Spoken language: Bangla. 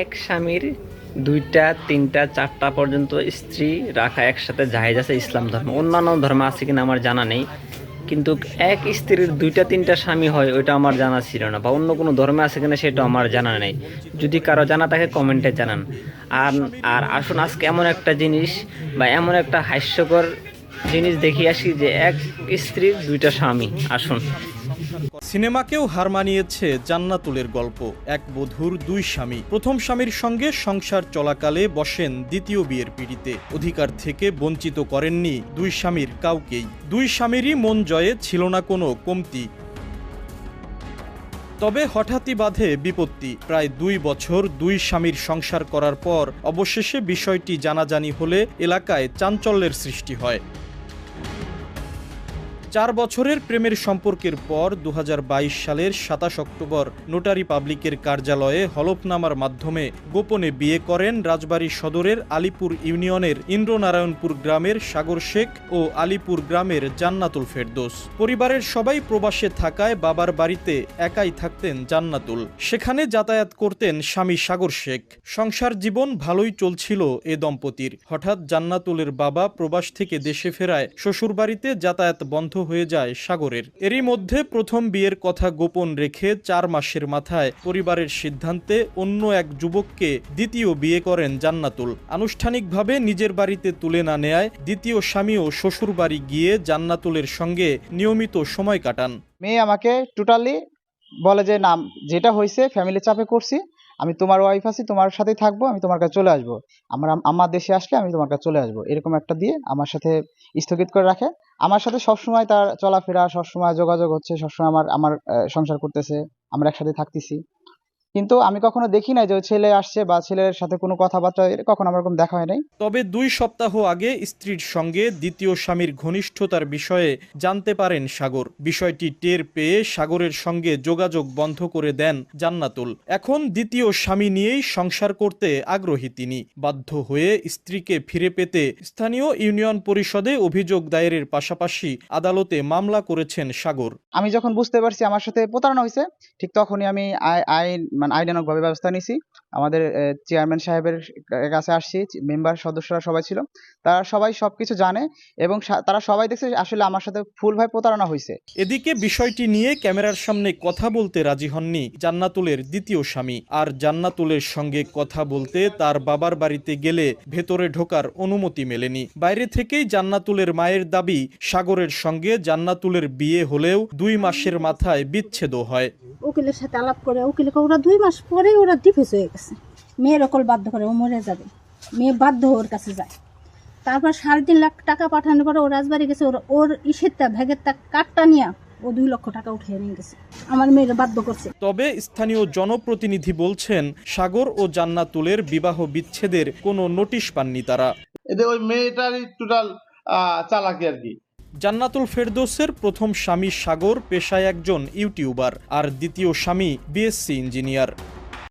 এক স্বামীর দুইটা, তিনটা, চারটা পর্যন্ত স্ত্রী রাখা একসাথে জাহেজ আছে ইসলাম ধর্ম। অন্যান্য ধর্ম আছে কিনা আমার জানা নেই, কিন্তু এক স্ত্রীর দুইটা, তিনটা স্বামী হয়, ওইটা আমার জানা ছিল না, বা অন্য কোনো ধর্মে আছে কিনা সেটা আমার জানা নেই। যদি কারও জানা থাকে, কমেন্টে জানান। আর আর আসুন, আজকে এমন একটা জিনিস বা এমন একটা হাস্যকর জিনিস দেখি আসি যে এক স্ত্রীর দুইটা স্বামী। আসুন। সিনেমাকেও হার মানিয়েছে জান্নাতুলের গল্প। এক বধূর দুই স্বামী। প্রথম স্বামীর সঙ্গে সংসার চলাকালে বসেন দ্বিতীয় বিয়ের পিড়িতে। অধিকার থেকে বঞ্চিত করেননি দুই স্বামীর কাউকেই। দুই স্বামীরই মন জয়ে ছিল না কোনো কমতি। তবে হঠাৎই বাধে বিপত্তি। প্রায় দুই বছর দুই স্বামীর সংসার করার পর অবশেষে বিষয়টি জানাজানি হলে এলাকায় চাঞ্চল্যের সৃষ্টি হয়। চার বছরের প্রেমের সম্পর্কের পর দু হাজার বাইশ সালের সাতাশ অক্টোবর নোটারি পাবলিকের কার্যালয়ে হলফনামার মাধ্যমে গোপনে বিয়ে করেন রাজবাড়ী সদরের আলিপুর ইউনিয়নের ইন্দ্রনারায়ণপুর গ্রামের সাগর শেখ ও আলিপুর গ্রামের জান্নাতুল ফেরদোস। পরিবারের সবাই প্রবাসে থাকায় বাবার বাড়িতে একাই থাকতেন জান্নাতুল। সেখানে যাতায়াত করতেন স্বামী সাগর শেখ। সংসার জীবন ভালোই চলছিল এ দম্পতির। হঠাৎ জান্নাতুলের বাবা প্রবাস থেকে দেশে ফেরায়। শ্বশুরবাড়িতে যাতায়াত বন্ধ হয়ে যায় সাগরের। এরই মধ্যে প্রথম বিয়ের কথা গোপন রেখে চার মাসের মাথায় পরিবারের সিদ্ধান্তে অন্য এক যুবককে দ্বিতীয় বিয়ে করেন জান্নাতুল। আনুষ্ঠানিকভাবে নিজের বাড়িতে তুলে না নেয় দ্বিতীয় স্বামীও শ্বশুরবাড়ি গিয়ে জান্নাতুলের সঙ্গে নিয়মিত সময় কাটান। মেয়ে আমাকে টোটালি বলে যে নাম যেটা হয়েছে ফ্যামিলি চাপে করছি আমি তোমার ওয়াইফ আছি, তোমার সাথেই থাকব, আমি তোমার কাছে চলে আসব। আমার আমার দেশে আসলে আমি তোমার কাছে চলে আসব। এরকম একটা দিয়ে আমার সাথে স্থগিত করে রাখে। আমার সাথে সবসময় তার চলাফেরা, সবসময় যোগাযোগ হচ্ছে, সবসময় আমার আমার সংসার করতেছে, আমরা একসাথে থাকতেছি। কিন্তু আমি কখনো দেখি নাই যে ছেলে আসছে বা ছেলের সাথে কোনো কথাবার্তা কখনো আমার এরকম দেখা হয় নাই। তবে দুই সপ্তাহ আগে স্ত্রীর সঙ্গে দ্বিতীয় স্বামীর ঘনিষ্ঠতার বিষয়ে জানতে পারেন সাগর। বিষয়টি টের পেয়ে সাগরের সঙ্গে যোগাযোগ বন্ধ করে দেন জান্নাতুল। এখন দ্বিতীয় স্বামী নিয়েই সংসার করতে আগ্রহী তিনি। বাধ্য হয়ে স্ত্রীকে ফিরে পেতে স্থানীয় ইউনিয়ন পরিষদে অভিযোগ দায়েরের পাশাপাশি আদালতে মামলা করেছেন সাগর। আমি যখন বুঝতে পারছি আমার সাথে প্রতারণা হয়েছে ঠিক তখনই আমি আই- আইন মানে আইনানুগভাবে ব্যবস্থা নিয়েছি আমাদের চেয়ারম্যান সাহেবের কাছে আসছি মেম্বার সদস্যরা সবাই ছিল। তারা সবাই সবকিছু জানে এবং তারা সবাই দেখছে আসলে আমার সাথে ফুলভাবে প্রতারণা হয়েছে এদিকে বিষয়টি নিয়ে ক্যামেরার সামনে কথা বলতে রাজি হননি জান্নাতুলের দ্বিতীয় স্বামী। আর জান্নাতুলের সঙ্গে কথা বলতে তার বাবার বাড়িতে গেলে ভেতরে ঢোকার অনুমতি মেলেনি। বাইরে থেকেই জান্নাতুলের মায়ের দাবি সাগরের সঙ্গে জান্নাতুলের বিয়ে হলেও দুই মাসের মাথায় বিচ্ছেদ হয়। উকিলের সাথে আলাপ করে উকিলকে ওরা দুই মাস পরেই ওরা ডিভোর্স হয়ে গেছে। মেয়ের অকল বাধ্য করে ও মরে যাবে। মেয়ে বাধ্য ওর কাছে যায়। তারপর সাড়ে তিন লাখ টাকা পাঠানোর পরে ও রাজবাড়ি গেছে ওর ওর ইসেরটা ভেগেরটা কাঠটা নিয়ে ও দুই লক্ষ টাকা উঠিয়ে নিয়ে গেছে। আমার মেয়ের বাধ্য করছে। তবে স্থানীয় জনপ্রতিনিধি বলছেন সাগর ও জান্নাতুলের বিবাহ বিচ্ছেদের কোনো নোটিশ পাননি তারা। এতে ওই মেয়েটারই টোটাল চালাকি আর কি। জান্নাতুল ফেরদোসের প্রথম স্বামী সাগর পেশায় একজন ইউটিউবার আর দ্বিতীয় স্বামী বিএসসি ইঞ্জিনিয়ার।